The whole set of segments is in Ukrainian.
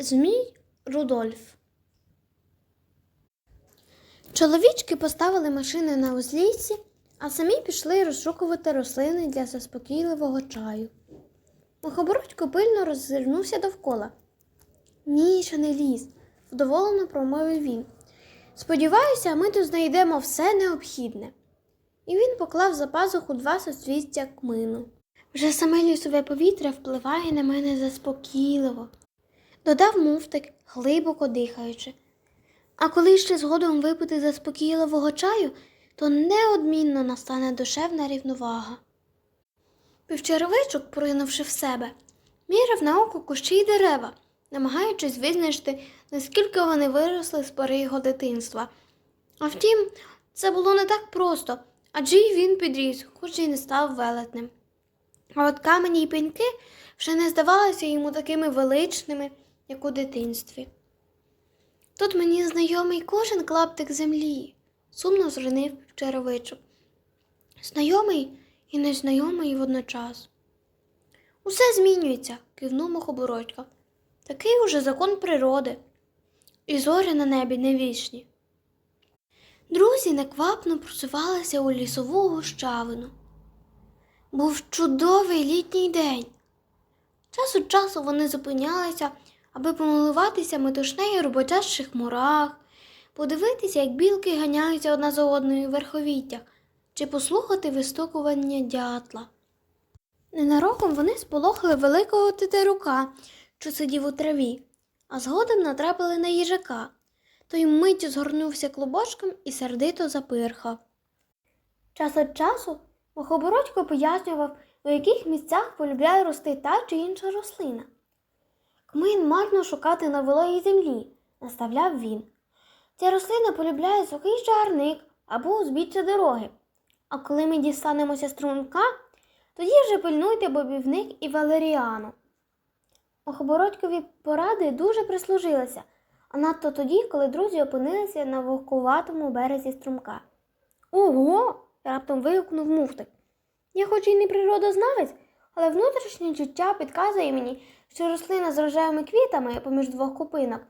Змій Рудольф. Чоловічки поставили машини на узліссі, а самі пішли розшукувати рослини для заспокійливого чаю. Мухобородько пильно роззирнувся довкола. Мішаний ліс, вдоволено промовив він. Сподіваюся, ми тут знайдемо все необхідне. І він поклав за пазуху два соцвістя кмину. Вже саме лісове повітря впливає на мене заспокійливо, додав муфтик, глибоко дихаючи. А коли ще згодом випити заспокійливого чаю, то неодмінно настане душевна рівновага. Півчеревичок, поринувши в себе, міряв на око кущі й дерева, намагаючись визначити, наскільки вони виросли з пори його дитинства. А втім, це було не так просто, адже й він підріс, хоч і не став велетним. А от камені й пеньки вже не здавалися йому такими величними, як у дитинстві. Тут мені знайомий кожен клаптик землі, сумно зринив черевичок. Знайомий і незнайомий водночас. Усе змінюється, кивнув мухобородька. Такий уже закон природи. І зорі на небі не вічні. Друзі неквапно просувалися у лісову гущавину. Був чудовий літній день. Час від часу вони зупинялися, аби помилуватися метушнею роботящих мурах, подивитися, як білки ганяються одна за одною в верховіттях, чи послухати вистукування дятла. Ненароком вони сполохали великого тетерука, що сидів у траві, а згодом натрапили на їжака. Той миттю згорнувся клубочком і сердито запирхав. Час від часу Мухобородько пояснював, у яких місцях полюбляє рости та чи інша рослина. Кмин марно шукати на вологій землі, наставляв він. Ця рослина полюбляє сухий чагарник або узбіччя дороги. А коли ми дістанемося струмка, тоді вже пильнуйте бобівник і валеріану. Мухобородькові поради дуже прислужилися, а надто тоді, коли друзі опинилися на вогкуватому березі струмка. Ого! раптом вигукнув муфтик. Я хоч і не природознавець, але внутрішнє чуття підказує мені, що рослина з рожевими квітами поміж двох купинок,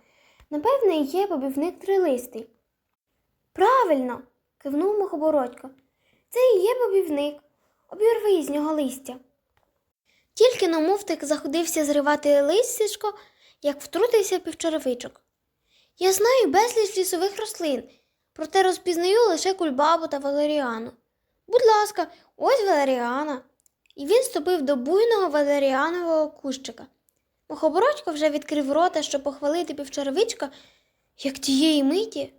напевне, є побівник трилистий. Правильно, кивнув мухобородько. Це і є побівник. Обірви з нього листя. Тільки но муфтик заходився зривати листячко, як втрутився півчеревичок. Я знаю безліч лісових рослин, проте розпізнаю лише кульбабу та валеріану. Будь ласка, ось валеріана. І він ступив до буйного валеріанового кущика. Мухобородько вже відкрив рота, щоб похвалити півчеревичка, як тієї миті.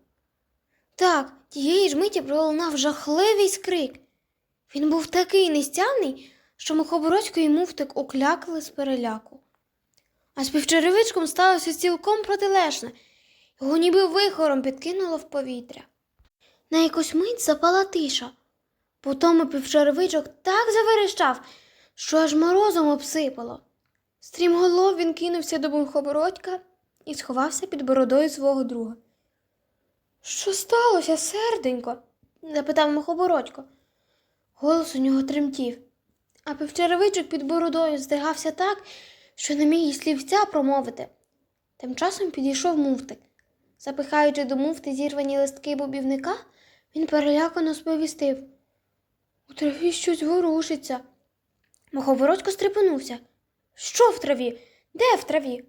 Так, тієї ж миті пролунав жахливий скрик. Він був такий нестямний, що мухобородько і муфтик уклякли з переляку. А з півчеревичком сталося цілком протилежне. Його ніби вихором підкинуло в повітря. На якусь мить запала тиша. Потім півчеревичок так заверещав, що аж морозом обсипало. Стрімголов він кинувся до мухобородька і сховався під бородою свого друга. Що сталося, серденько? запитав мухобородько. Голос у нього тремтів, а півчеревичок під бородою здигався так, що не міг і слівця промовити. Тим часом підійшов муфтик. Запихаючи до муфти зірвані листки бобівника, він перелякано сповістив. У траві щось ворушиться. Мухобородько стрепенувся. Що в траві? Де в траві?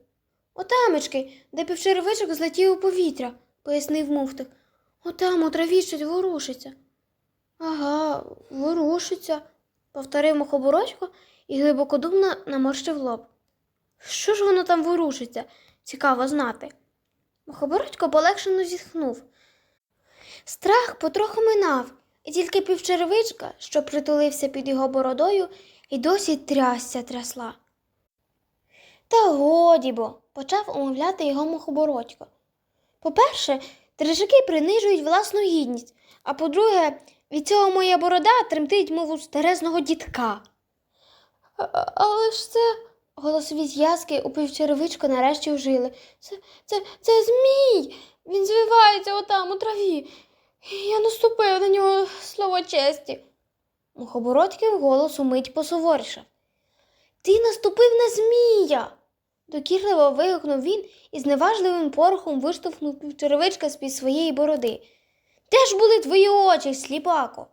Отамечки, де півчеревичок злетів у повітря, пояснив муфтик. Отам у траві щось ворушиться. Ага, ворушиться, повторив мухобородько і глибокодумно наморщив лоб. Що ж воно там ворушиться? Цікаво знати. Мухобородько полегшено зітхнув. Страх потроху минав, і тільки півчеревичка, що притулився під його бородою, і досі трясся трясла. Та годі бо, почав умовляти його мухобородько. По-перше, трижаки принижують власну гідність, а по-друге, від цього моя борода тремтить, мов у старезного дітка. «А- Але ж це. Голосові зв'язки у півчеревичку нарешті ожили. Це, це, це змій. Він звивається отам у траві. Я наступив на нього слово честі. Мухобородьків голос умить посуворішав. Ти наступив на змія. Докірливо вигукнув він і з неважливим порохом виштовхнув півчеревичка з-під своєї бороди. Де ж були твої очі, сліпако?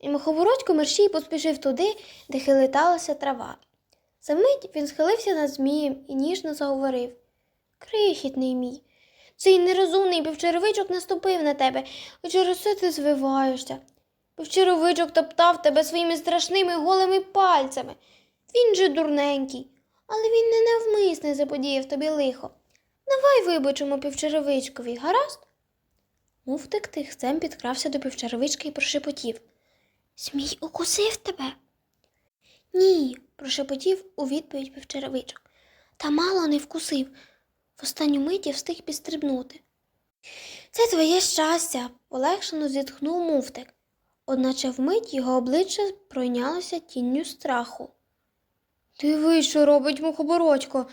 І муховородько мерщій поспішив туди, де хилиталася трава. Замить він схилився над змієм і ніжно заговорив Крихітний мій, цей нерозумний півчеревичок наступив на тебе, і через це ти звиваєшся. Півчеревичок топтав тебе своїми страшними голими пальцями. Він же дурненький, але він не навмисне заподіяв тобі лихо. Давай вибачимо півчеревичкові, гаразд? Муфтик тихцем підкрався до півчеревички і прошепотів. Змій укусив тебе? Ні, прошепотів у відповідь півчеревичок. Та мало не вкусив. В останню миті встиг підстрибнути. Це твоє щастя, полегшено зітхнув муфтик, одначе вмить його обличчя пройнялося тінню страху. Диви, що робить мухобородько.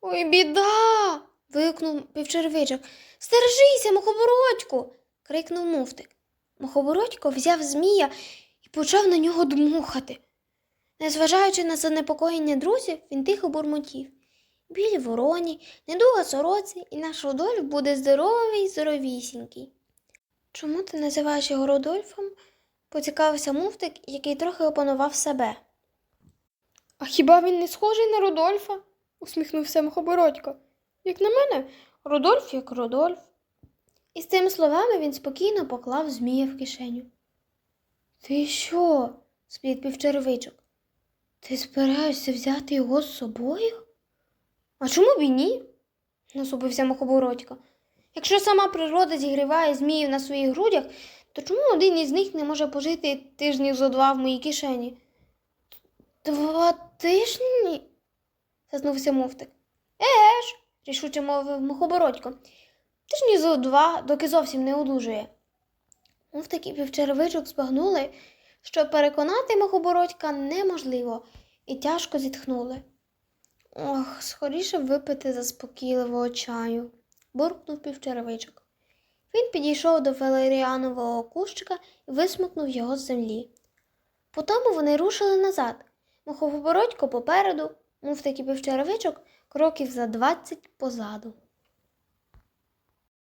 Ой, біда. вигукнув півчервичок. Стержися, мухобородьку. крикнув муфтик. Мухобородько взяв змія і почав на нього дмухати. Незважаючи на занепокоєння друзів, він тихо бурмотів. Біль вороні, недуга сороці, і наш Рудольф буде здоровий, здоровісінький. Чому ти називаєш його Рудольфом? поцікавився муфтик, який трохи опанував себе. А хіба він не схожий на Рудольфа? усміхнувся Мухобородько. Як на мене, Рудольф як Рудольф. І з цими словами він спокійно поклав змія в кишеню. Ти що? спліт півчеревичок. Ти збираєшся взяти його з собою? А чому б і ні? насупився Мухобородько. Якщо сама природа зігріває зміїв на своїх грудях, то чому один із них не може пожити тижнів зо два в моїй кишені? Два тижні? зазнувся муфтик. Еге ж, рішуче мовив Мухобородько. Тижні зо два, доки зовсім не одужує. Муфтик і півчеревичок збагнули, що переконати Мухобородька неможливо, і тяжко зітхнули. Ох, скоріше випити заспокійливого чаю, буркнув півчеревичок. Він підійшов до Валеріанового кущика і висмикнув його з землі. Потім вони рушили назад. Мухобородько попереду, мов таки півчеревичок кроків за двадцять позаду.